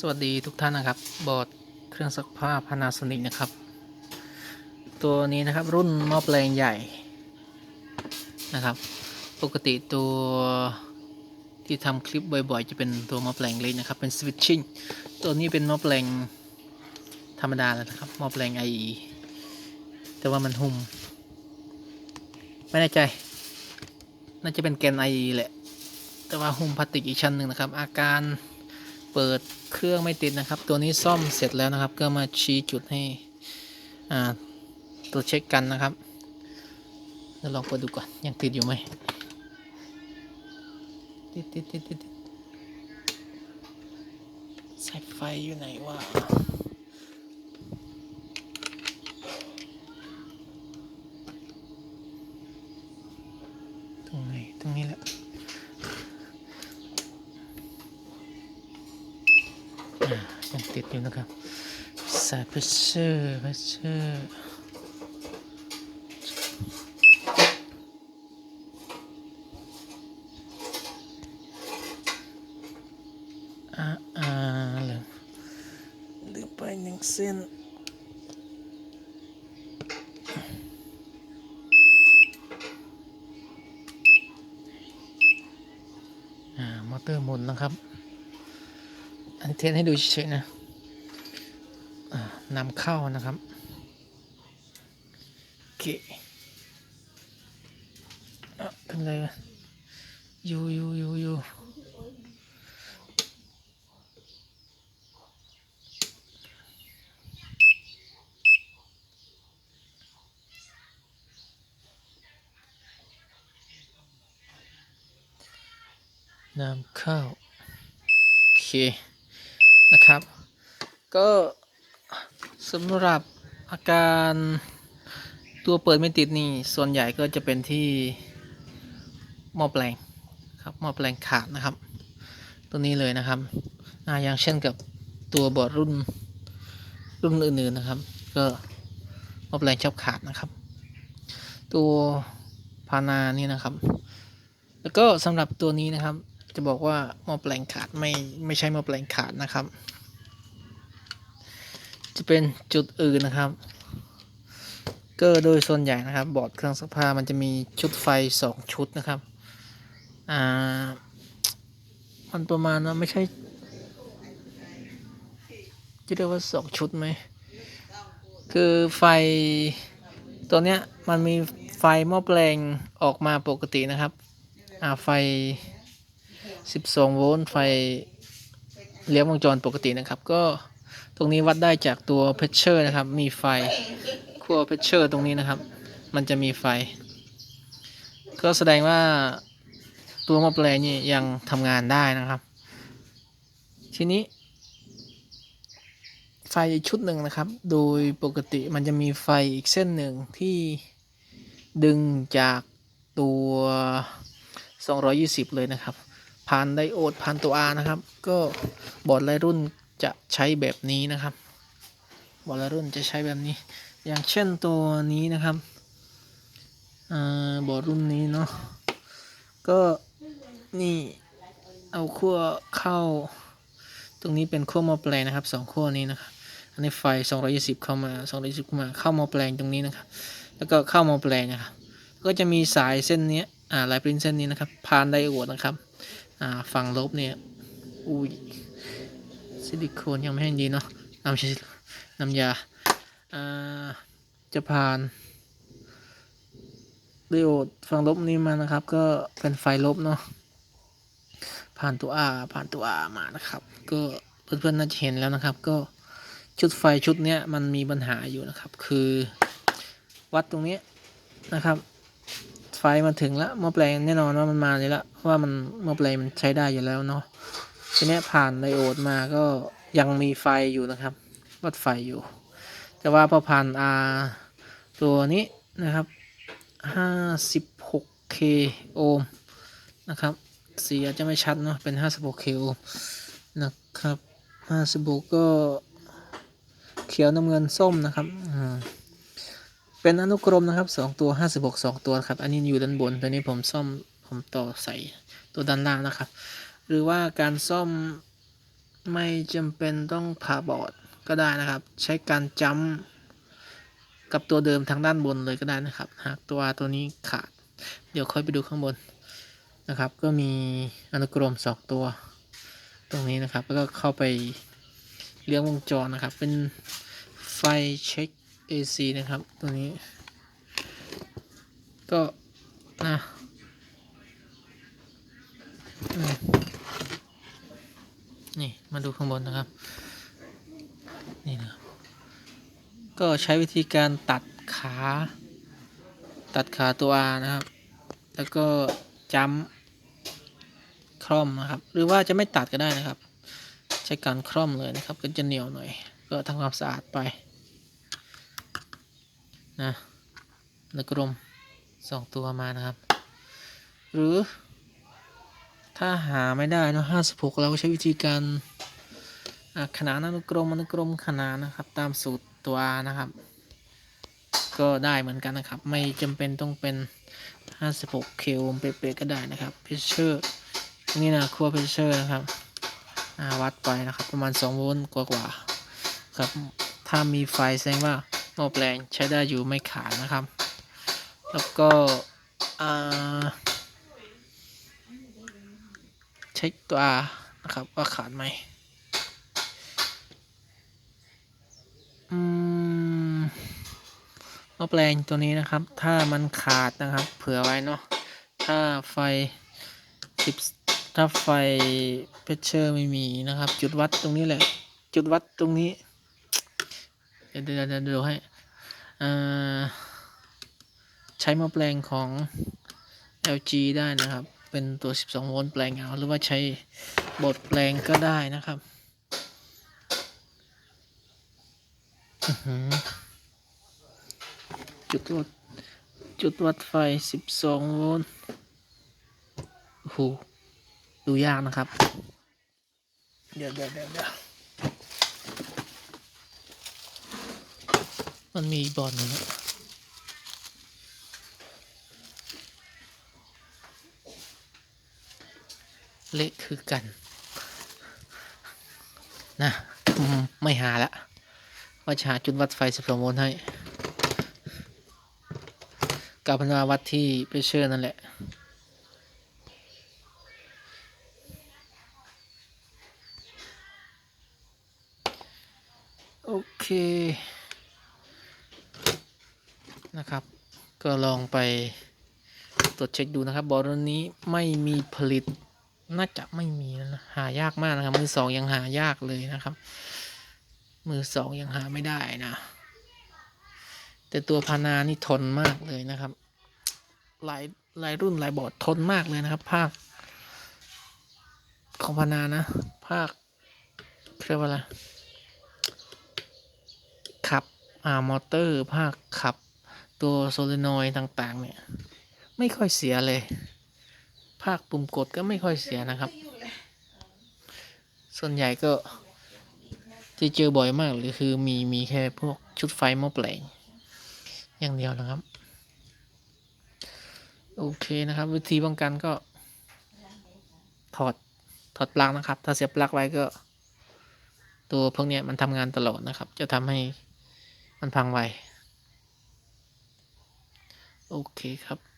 สวัสดีทุกท่านนะครับ บอร์ดเครื่องซักผ้า Panasonic นะครับ ตัวนี้นะครับรุ่นหม้อแปลงใหญ่นะครับ ปกติตัวที่ทำคลิปบ่อยๆ จะเป็นตัวหม้อแปลงเล็กนะครับ เป็น switching ตัวนี้เป็นหม้อแปลงธรรมดาแล้วนะครับหม้อแปลง IE แต่ว่ามันหุ้มไม่แน่ใจ น่าจะเป็นแกน IE แหละ แต่ว่าหุ้มพลาสติกอีกชั้นหนึ่งนะครับ อาการ เปิดเครื่องไม่ติดนะครับ ตัวนี้ซ่อมเสร็จแล้วนะครับ ก็มาชี้จุดให้อ่าตัวเช็คกันนะครับเดี๋ยวลองเปิดดูก่อนยังติดอยู่ไหมติดติดติดติดติดสายไฟอยู่ไหนวะตรงไหนตรงนี้แหละ อ่ายังติด อยู่นะครับสายเพชเชอร์เพชเชอร์อ่าอ่าเลือเหลือไปหนึ่งเส้นอ่ามอเตอร์หมุนนะครับ อันนี้เทสให้ดูเฉยๆนะ นำเข้านะครับโอเคอะเป็นไรวะอยู่อยู่อยู่อยู่นำเข้า โอเค นะครับ ก็ สำหรับอาการตัวเปิดไม่ติดนี่ส่วนใหญ่ก็จะเป็นที่หม้อแปลงครับหม้อแปลงขาดนะครับ ตัวนี้เลยนะครับอย่างเช่นกับตัวบอร์ดรุ่นรุ่นอื่นๆนะครับ ก็หม้อแปลงชอบขาดนะครับ ตัวพานานี่นะครับ แล้วก็สำหรับตัวนี้นะครับ จะบอกว่าหม้อแปลงขาดไม่ไม่ใช่หม้อแปลงขาดนะครับ จะเป็นจุดอื่นนะครับ ก็โดยส่วนใหญ่นะครับ บอร์ดเครื่องซักผ้ามันจะมีชุดไฟสองชุดนะครับ อ่า มันประมาณว่าไม่ใช่ จะเรียกว่าสองชุดไหม คือไฟตัวเนี้ยมันมีไฟหม้อแปลงออกมาปกตินะครับ อ่าไฟ 12 โวลต์ไฟเลี้ยงวงจรปกตินะครับก็ ตรงนี้วัดได้จากตัวเพชเชอร์นะครับ มีไฟขั้วเพชเชอร์ตรงนี้นะครับ มันจะมีไฟ ก็แสดงว่าตัวมอแปลงนี่ยังทำงานได้นะครับ ทีนี้ ไฟชุดหนึ่งนะครับ โดยปกติมันจะมีไฟอีกเส้นหนึ่งที่ดึงจากตัว 220 เลยนะครับ ผ่านไดโอดผ่านตัว R นะครับ ก็บอร์ดหลรุ่น จะใช้แบบนี้นะครับบอร์ดหลรุ่นจะใช้แบบนี้ อย่างเช่นตัวนี้นะครับบอร์ดรุ่นนี้เนาะก็นี่เอาขั้วเข้า ตรงนี้เป็นขั้วมอแปลงนะครับสองขั้วนี้นะครับอันนี้ไฟ 220 เข้ามา 220เข้ามาเข้ามอแปลงตรงนี้นะครับ แล้วก็เข้ามอแปลงนะครับ ก็จะมีสายเส้นนี้อ่าลายปริ้นเส้นนี้นะครับผ่านไดโอดนะครับอ่าฝั่งลบเนี่ยอุ้ย ซิลิโคนยังไม่ให้งดีเนาะน้ำช้น้ำยาอ่าจะผ่านไดโอดฝั่งลบนี้มานะครับ ก็เป็นไฟลบเนาะผ่านตัว R ผ่านตัว R มานะครับ ก็เพื่อนๆน่าจะเห็นแล้วนะครับ ก็ชุดไฟชุดเนี้ยมันมีปัญหาอยู่นะครับ คือวัดตรงนี้นะครับ ไฟมาถึงแล้วม้อแปลงแน่นอนว่ามันมาเลยละเพราะว่ามันม้อแปลงมันใช้ได้อยู่แล้วเนาะ ทีนี้ผ่านไดโอดมาก็ยังมีไฟอยู่นะครับวัดไฟอยู่ แต่ว่าพอผ่าน R ตัวนี้นะครับ 56k โอห์มนะครับสีอาจจะไม่ชัดเนาะเป็น 56k โอห์มนะครับ56ก็เขียวน้ำเงินส้มนะครับเป็นอนุกรมนะครับสองตัวห้าสิบหกสองตัวครับ อันนี้อยู่ด้านบน ตัวนี้ผมซ่อมผมต่อใส่ตัวด้านล่างนะครับ หรือว่าการซ่อมไม่จำเป็นต้องผ่าบอร์ดก็ได้นะครับ ใช้การจัมป์กับตัวเดิมทางด้านบนเลยก็ได้นะครับ หากตัวตัวนี้ขาด เดี๋ยวค่อยไปดูข้างบนนะครับ ก็มีอนุกรมสองตัว ตรงนี้นะครับ แล้วก็เข้าไปเลี้ยงวงจรนะครับ เป็นไฟเช็ค AC นะครับ ตัวนี้ ก็นะ อืม นี่มาดูข้างบนนะครับ นี่นะครับ ก็ใช้วิธีการตัดขา ตัดขาตัว R นะครับ แล้วก็จัมป์คล่อมนะครับ หรือว่าจะไม่ตัดก็ได้นะครับ ใช้การคล่อมเลยนะครับ ก็จะเหนียวหน่อย ก็ทำความสะอาดไปนะแล้วกรมสองตัวมานะครับ หรือ ถ้าหาไม่ได้เนะห้าสิบหกเราก็ใช้วิธีการขนานอนุกรมอนุกรมขนานนะครับ ตามสูตรตัวนะครับ ก็ได้เหมือนกันนะครับ ไม่จำเป็นต้องเป็น56เคโอมเป๊ะๆก็ได้นะครับเพชเชอร์นี่นะขัวเพชเชอร์นะครับวัดไปนะครับประมาณ2โวลต์กว่าๆครับถ้ามีไฟแสดงว่าหม้อแปลงใช้ได้อยู่ไม่ขาดนะครับ แล้วก็อ่า เช็คตัว R นะครับว่าขาดไหมอืมหม้อแปลงตัวนี้นะครับ ถ้ามันขาดนะครับ เผื่อไว้เนาะ ถ้าไฟสิบถ้าไฟเพชเชอร์ไม่มีนะครับ จุดวัดตรงนี้แหละ จุดวัดตรงนี้ เดี๋ยวเดี๋ยวดูให้ใช้ม้อแปลงของ LG ได้นะครับ เป็นตัว 12 โวลต์แปลงเอาหรือว่าใช้บทแปลงก็ได้นะครับอื้อหือจุดวัดจุดวัดไฟ 12 โวลต์โอ้โหดูยากนะครับ เดี๋ยวเดี๋ยวเดี๋ยวเดี๋ยวมันมีบอลหนึ่งอะ เละคือกัน นะไม่หาละว่าจะหาจุดวัดไฟ12โวลต์ให้กลับมาวัดที่เพชเชอร์นั่นแหละโอเค นะครับ ก็ลองไปตรวจเช็คดูนะครับบอรุ่นนี้ไม่มีผลิต น่าจะไม่มีแล้วนะหายากมากนะครับ มือสองยังหายากเลยนะครับ มือสองยังหาไม่ได้นะ แต่ตัวพานานี่ทนมากเลยนะครับ หลายหลายรุ่นหลายบอร์ดทนมากเลยนะครับ ภาค ของพานานะ ภาคเรียกว่าอะไรขับอ่ามอเตอร์ ภาคขับ ตัวโซเลนอยด์ต่าง ๆ เนี่ย ไม่ค่อยเสียเลย ภาคปุ่มกดก็ไม่ค่อยเสียนะครับ ส่วนใหญ่ก็จะเจอบ่อยมากเลยคือมีมีแค่พวกชุดไฟหม้อแปลงอย่างเดียวนะครับ โอเคนะครับ วิธีป้องกันก็ ถอดถอดปลั๊กนะครับ ถ้าเสียบปลั๊กไว้ก็ ตัวพวกนี้มันทำงานตลอดนะครับ จะทำให้มันพังไวโอเคครับ